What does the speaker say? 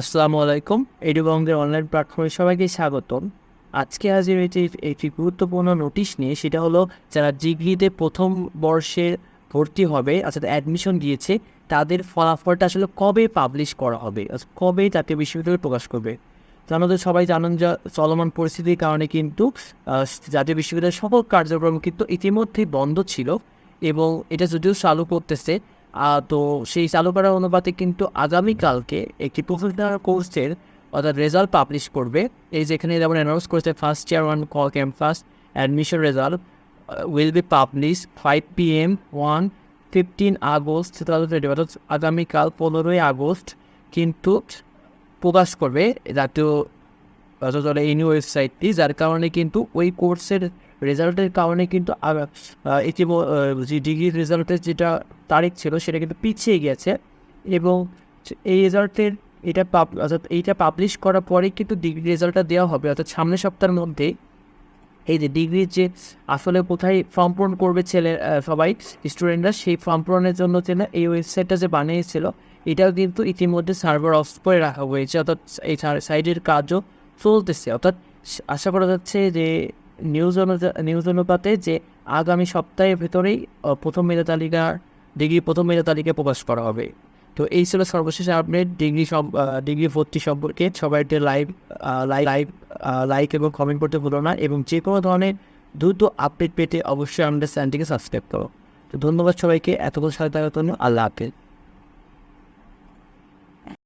আসসালামু আলাইকুম এডুবংদের অনলাইন প্ল্যাটফর্মে সবাইকে স্বাগতম। আজকে হাজির হয়েছে একটি গুরুত্বপূর্ণ নোটিশ নিয়ে, সেটা হলো যারা ডিগ্রিতে প্রথম বর্ষে ভর্তি হবে, অর্থাৎ অ্যাডমিশন দিয়েছে, তাদের ফলাফলটা আসলে কবে পাবলিশ করা হবে কবে জাতীয় বিশ্ববিদ্যালয় প্রকাশ করবে? জানো তো সবাই জানেন যা চলমান পরিস্থিতির কারণে কিন্তু জাতীয় বিশ্ববিদ্যালয়ের সকল কার্যক্রম কিন্তু ইতিমধ্যেই বন্ধ ছিল এবং এটা যদিও চালু করতেছে তো সেই চালু করার অনুপাতে কিন্তু আগামীকালকে একটি প্রফেশনাল কোর্সের অর্থাৎ রেজাল্ট পাবলিশ করবে। এই যেখানে যেমন অ্যানাউন্স করেছে first year one call campus admission result will be publish five P M one fifteen August two thousand twenty অর্থাৎ আগামীকাল পনেরোই আগস্ট কিন্তু প্রকাশ করবে। জাতীয় এই নিউ ওয়েবসাইটটি যার কারণে কিন্তু ওই কোর্সের রেজাল্টের কারণে কিন্তু যে ডিগ্রি রেজাল্টের যেটা তারিখ ছিল, সেটা কিন্তু পিছিয়ে গেছে এবং এই রেজাল্টের এটা পাব, অর্থাৎ এইটা পাবলিশ করার পরে কিন্তু ডিগ্রি রেজাল্টটা দেওয়া হবে। অর্থাৎ সামনের সপ্তাহের মধ্যে এই যে ডিগ্রির যে আসলে কোথায় ফর্ম পূরণ করবে ছেলে সবাই স্টুডেন্টরা সেই ফর্ম পূরণের জন্য যে না এই ওয়েবসাইটটা যে বানিয়েছিল, এটাও কিন্তু ইতিমধ্যে সার্ভার অফ করে রাখা হয়েছে। অর্থাৎ এই সাইটের কাজও চলতেছে। অর্থাৎ আশা করা যাচ্ছে যে নিউজ অনুযায়ী নিউজ অনুপাতে যে আগামী সপ্তাহের ভেতরেই প্রথম মেধা তালিকা ডিগ্রি প্রথম মেধা তালিকা প্রকাশ করা হবে। তো এই ছিল সর্বশেষ আপডেট। ডিগ্রি সব ডিগ্রি ভর্তি সম্পর্কে সবাই লাইভ লাইভ লাইভ লাইক এবং কমেন্ট করতে ভুলো না এবং যে কোনো ধরনের দ্রুত আপডেট পেতে অবশ্যই আমাদের চ্যানেলটিকে সাবস্ক্রাইব করো। তো ধন্যবাদ সবাইকে। এতক্ষণ সাথে থাকার জন্য আল্লাহ হাফেজ।